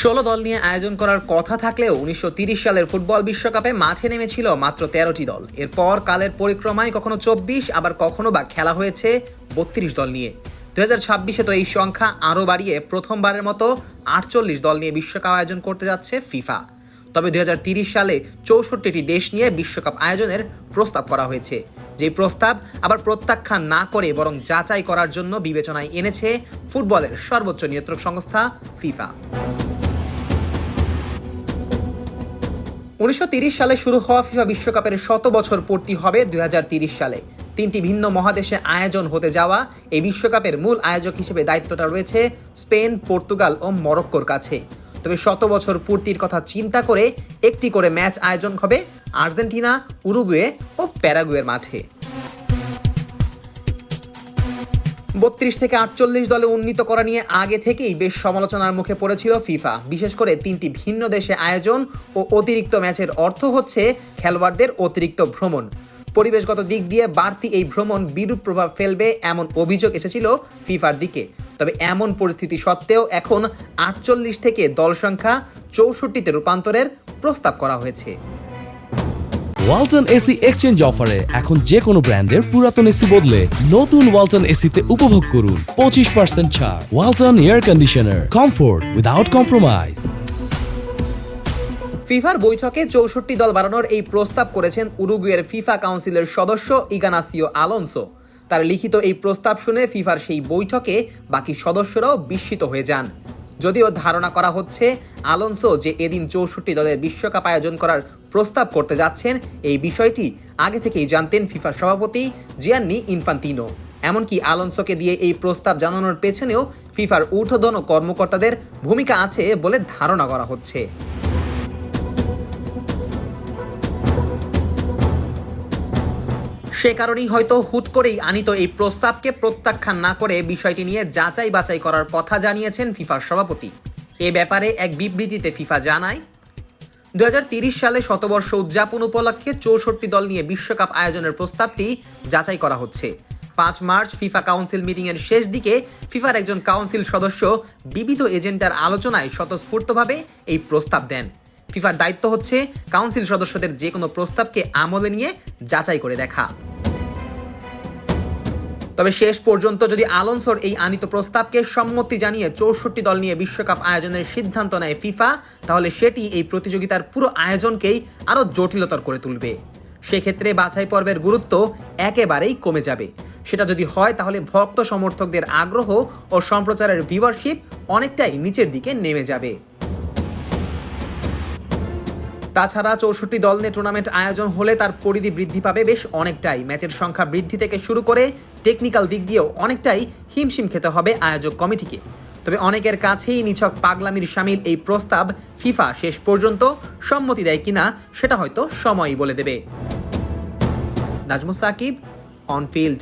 ষোলো দল নিয়ে আয়োজন করার কথা থাকলেও উনিশশো সালের ফুটবল বিশ্বকাপে মাঠে নেমেছিল মাত্র তেরোটি দল। এরপর কালের পরিক্রমায় কখনো চব্বিশ, আবার কখনো বা খেলা হয়েছে বত্রিশ দল নিয়ে। দু হাজার ছাব্বিশে তো এই সংখ্যা আরও বাড়িয়ে প্রথমবারের মতো আটচল্লিশ দল নিয়ে বিশ্বকাপ আয়োজন করতে যাচ্ছে ফিফা। তবে দু সালে চৌষট্টিটি দেশ নিয়ে বিশ্বকাপ আয়োজনের প্রস্তাব করা হয়েছে। যে প্রস্তাব আবার প্রত্যাখ্যান না করে বরং যাচাই করার জন্য বিবেচনায় এনেছে ফুটবলের সর্বোচ্চ নিয়ন্ত্রক সংস্থা ফিফা। উনিশশো সালে শুরু হওয়া ফিফা বিশ্বকাপের শত বছর পূর্তি হবে দুই সালে। তিনটি ভিন্ন মহাদেশে আয়োজন হতে যাওয়া এই বিশ্বকাপের মূল আয়োজক হিসেবে দায়িত্বটা রয়েছে স্পেন, পর্তুগাল ও মরক্কোর কাছে। তবে শত বছর পূর্তির কথা চিন্তা করে একটি করে ম্যাচ আয়োজন হবে আর্জেন্টিনা, উরুগুয়ে ও প্যারাগুয়ের মাঠে। বত্রিশ থেকে আটচল্লিশ দলে উন্নীত করা নিয়ে আগে থেকেই বেশ সমালোচনার মুখে পড়েছিল ফিফা। বিশেষ করে তিনটি ভিন্ন দেশে আয়োজন ও অতিরিক্ত ম্যাচের অর্থ হচ্ছে খেলোয়াড়দের অতিরিক্ত ভ্রমণ। পরিবেশগত দিক দিয়ে বাড়তি এই ভ্রমণ বিরূপ প্রভাব ফেলবে এমন অভিযোগ এসেছিল ফিফার দিকে। তবে এমন পরিস্থিতি সত্ত্বেও এখন আটচল্লিশ থেকে দল সংখ্যা চৌষট্টিতে রূপান্তরের প্রস্তাব করা হয়েছে। ওয়ালটন এসি এক্সচেঞ্জ অফারে এখন যে কোনো ব্র্যান্ডের পুরাতন এসি বদলে নতুন ওয়ালটন এসিতে উপভোগ করুন পঁচিশ পার্সেন্ট ছাড়। Walton air conditioner comfort without compromise ফিফার বৈঠকে চৌষট্টি দল বাড়ানোর এই প্রস্তাব করেছেন উরুগুয়ের ফিফা কাউন্সিলের সদস্য ইগানাসিও আলোনসো। তার লিখিত এই প্রস্তাব শুনে ফিফার সেই বৈঠকে বাকি সদস্যরাও বিস্মিত হয়ে যান। যদিও ধারণা করা হচ্ছে, আলোনসো যে এদিন চৌষট্টি দলের বিশ্বকাপ আয়োজন করার প্রস্তাব করতে যাচ্ছেন এই বিষয়টি আগে থেকেই জানতেন ফিফার সভাপতি জিয়ান্নি ইনফান্তিনো। এমনকি আলোনসোকে দিয়ে এই প্রস্তাব জানানোর পেছনেও ফিফার ঊর্ধ্বতন কর্মকর্তাদের ভূমিকা আছে বলে ধারণা করা হচ্ছে। সে কারণেই হয়তো হুট করেই আনিত এই প্রস্তাবকে প্রত্যাখ্যান না করে বিষয়টি নিয়ে যাচাই বাছাই করার কথা জানিয়েছেন ফিফার সভাপতি। এ ব্যাপারে এক বিবৃতিতে ফিফা জানায় দু সালে শতবর্ষ উদযাপন উপলক্ষে চৌষট্টি দল নিয়ে বিশ্বকাপ আয়োজনের প্রস্তাবটি যাচাই করা হচ্ছে। পাঁচ মার্চ ফিফা কাউন্সিল মিটিংয়ের শেষ দিকে ফিফার একজন কাউন্সিল সদস্য বিবিধ এজেন্টার আলোচনায় স্বতঃস্ফূর্তভাবে এই প্রস্তাব দেন। ফিফার দায়িত্ব হচ্ছে কাউন্সিল সদস্যদের যে কোনো প্রস্তাবকে আমলে নিয়ে যাচাই করে দেখা। তবে শেষ পর্যন্ত যদি আলোনসোর এই আনিত প্রস্তাবকে সম্মতি জানিয়ে চৌষট্টি দল নিয়ে বিশ্বকাপ আয়োজনের সিদ্ধান্ত নেয় ফিফা, তাহলে সেটি এই প্রতিযোগিতার পুরো আয়োজনকেই আরও জটিলতর করে তুলবে। সেক্ষেত্রে বাছাই পর্বের গুরুত্ব একেবারেই কমে যাবে। সেটা যদি হয়, তাহলে ভক্ত সমর্থকদের আগ্রহ ও সম্প্রচারের ভিউয়ারশিপ অনেকটাই নিচের দিকে নেমে যাবে। তাছাড়া চৌষট্টি দল নিয়ে টুর্নামেন্ট আয়োজন হলে তার পরিধি বৃদ্ধি পাবে বেশ অনেকটাই। ম্যাচের সংখ্যা বৃদ্ধি থেকে শুরু করে টেকনিক্যাল দিক দিয়েও অনেকটাই হিমশিম খেতে হবে আয়োজক কমিটিকে। তবে অনেকের কাছেই নিছক পাগলামির সামিল এই প্রস্তাব ফিফা শেষ পর্যন্ত সম্মতি দেয় কিনা সেটা হয়তো সময়ই বলে দেবে। Najmus Shakib on field